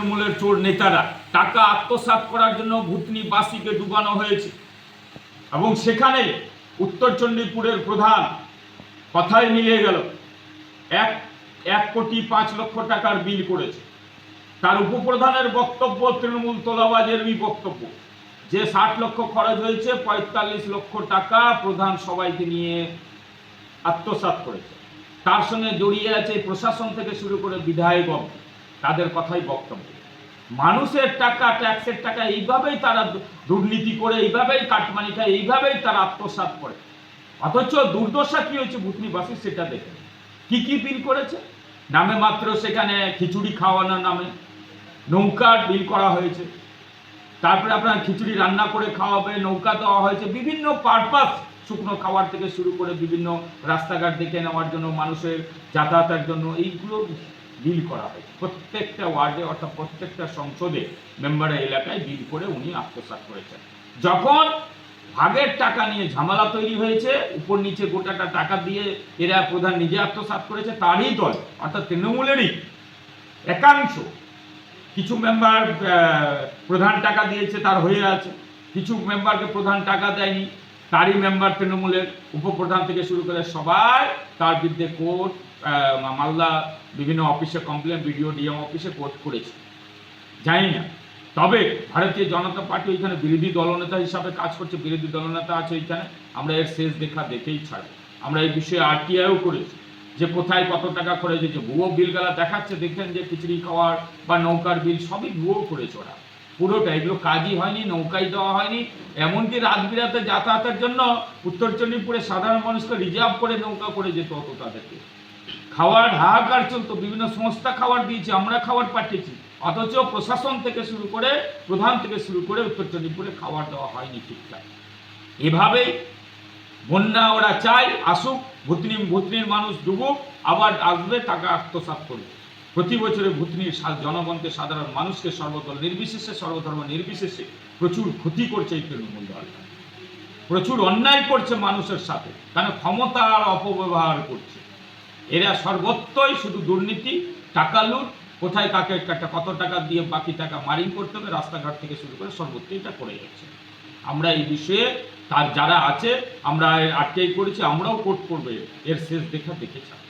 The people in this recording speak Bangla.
তৃণমূলের চোর নেতারা, টাকা আত্মসাৎ করার জন্য ভূতনি বাসিকে ডুবানো হয়েছে। এবং সেখানে উত্তর চণ্ডীপুরের প্রধান কথায় মিলিয়ে গেল, এক এক কোটি পাঁচ লক্ষ টাকার বিল করেছে। তার উপপ্রধানের বক্তব্য তৃণমূল তোলাবাজেরই বক্তব্য, যে ষাট লক্ষ খরচ হয়েছে, পঁয়তাল্লিশ লক্ষ টাকা প্রধান সবাইকে নিয়ে আত্মসাৎ করেছে। তার সঙ্গে জড়িয়ে আছে প্রশাসন থেকে শুরু করে বিধায়ক তাদের কথাই বক্তব্য। মানুষের টাকা, ট্যাক্সের টাকা, এইভাবেই তারা দুর্নীতি করে, এইভাবেই কাটমানি খায়, এইভাবেই তারা আত্মসাৎ করে। অথচ দুর্দশা কি হয়েছে ভূতনিবাসী সেটা দেখে কি কি বিল করেছে? নামে মাত্র সেখানে খিচুড়ি খাওয়ানোর নামে নৌকার বিল করা হয়েছে। তারপরে আপনার খিচুড়ি রান্না করে খাওয়াবে, নৌকা দেওয়া হয়েছে, বিভিন্ন পারপাস শুকনো খাবার থেকে শুরু করে বিভিন্ন রাস্তাঘাট দেখে নেওয়ার জন্য, মানুষের যাতায়াতের জন্য, এইগুলো বিল করা হয়। প্রত্যেকটা ওয়ার্ডে অর্থাৎ প্রত্যেকটা সংসদে মেম্বারের এলাকায় বিল করে উনি আত্মসাৎ করেছেন। যখন ভাগের টাকা নিয়ে ঝামেলা তৈরি হয়েছে, উপর নিচে গোটাটা টাকা দিয়ে এরা প্রধান নিজে আত্মসাৎ করেছে, তারই দল, অর্থাৎ তৃণমূলেরই একাংশ, কিছু মেম্বার প্রধান টাকা দিয়েছে, তার হয়ে আছে। কিছু মেম্বারকে প্রধান টাকা দেয়নি তারই মেম্বার তৃণমূলের উপপ্রধান থেকে শুরু করে সবাই তার বিরুদ্ধে কোর্ট মালদা বিভিন্ন অফিসে কমপ্লেন বিডিও ডিএম অফিসে কোর্ট করেছে। জানি না। তবে ভারতীয় জনতা পার্টি ওইখানে বিরোধী দলনেতা হিসাবে কাজ করছে, বিরোধী দলনেতা আছে ওইখানে। আমরা এর শেষ দেখা দেখেই ছাড়বো। আমরা এই বিষয়ে আরটিআইও করেছি যে কোথায় কত টাকা খরচ হয়েছে। ভুয়ো বিলগুলা দেখাচ্ছে দেখেন যে খিচুড়ি খাওয়ার বা নৌকার বিল সবই ভুয়ো করেছে ওরা। পুরোটা এগুলো কাজই হয়নি নৌকায় দেওয়া হয়নি। এমনকি রাত বিরাতে যাতায়াতের জন্য উত্তর চণ্ডীপুরে সাধারণ মানুষকে রিজার্ভ করে নৌকা করে যেত হতো তাদেরকে। খাওয়ার হাহাকার চলতো, বিভিন্ন সংস্থা খাবার দিয়েছে, আমরা খাবার পাঠিয়েছি। অথচ প্রশাসন থেকে শুরু করে প্রধান থেকে শুরু করে উত্তর চণ্ডীপুরে খাবার দেওয়া হয়নি ঠিকঠাক। এভাবেই বন্যা ওরা চায়, আসুক, ভুতনি ভুতনির মানুষ ডুবুক, আবার আসবে, টাকা আত্মসাৎ করবে। প্রতি বছরে ভুতনির সা- জনগণকে সাধারণ মানুষকে সর্বদল নির্বিশেষে, সর্বধর্ম নির্বিশেষে প্রচুর ক্ষতি করছে এই তৃণমূল দল। প্রচুর অন্যায় করছে মানুষের সাথে। কারণ ক্ষমতার অপব্যবহার করছে। এরা সর্বত্রই শুধু দুর্নীতি, টাকা লুট, কোথায় কাকে একটা কত টাকা দিয়ে বাকি টাকা মারিং করতে হবে, রাস্তাঘাট থেকে শুরু করে সর্বত্র এটা করে যাচ্ছে। আমরা এই বিষয়ে তার যারা আছে, আমরা আটকেই করেছি আমরাও কোর্ট করবে, এর শেষ দেখা দেখেছি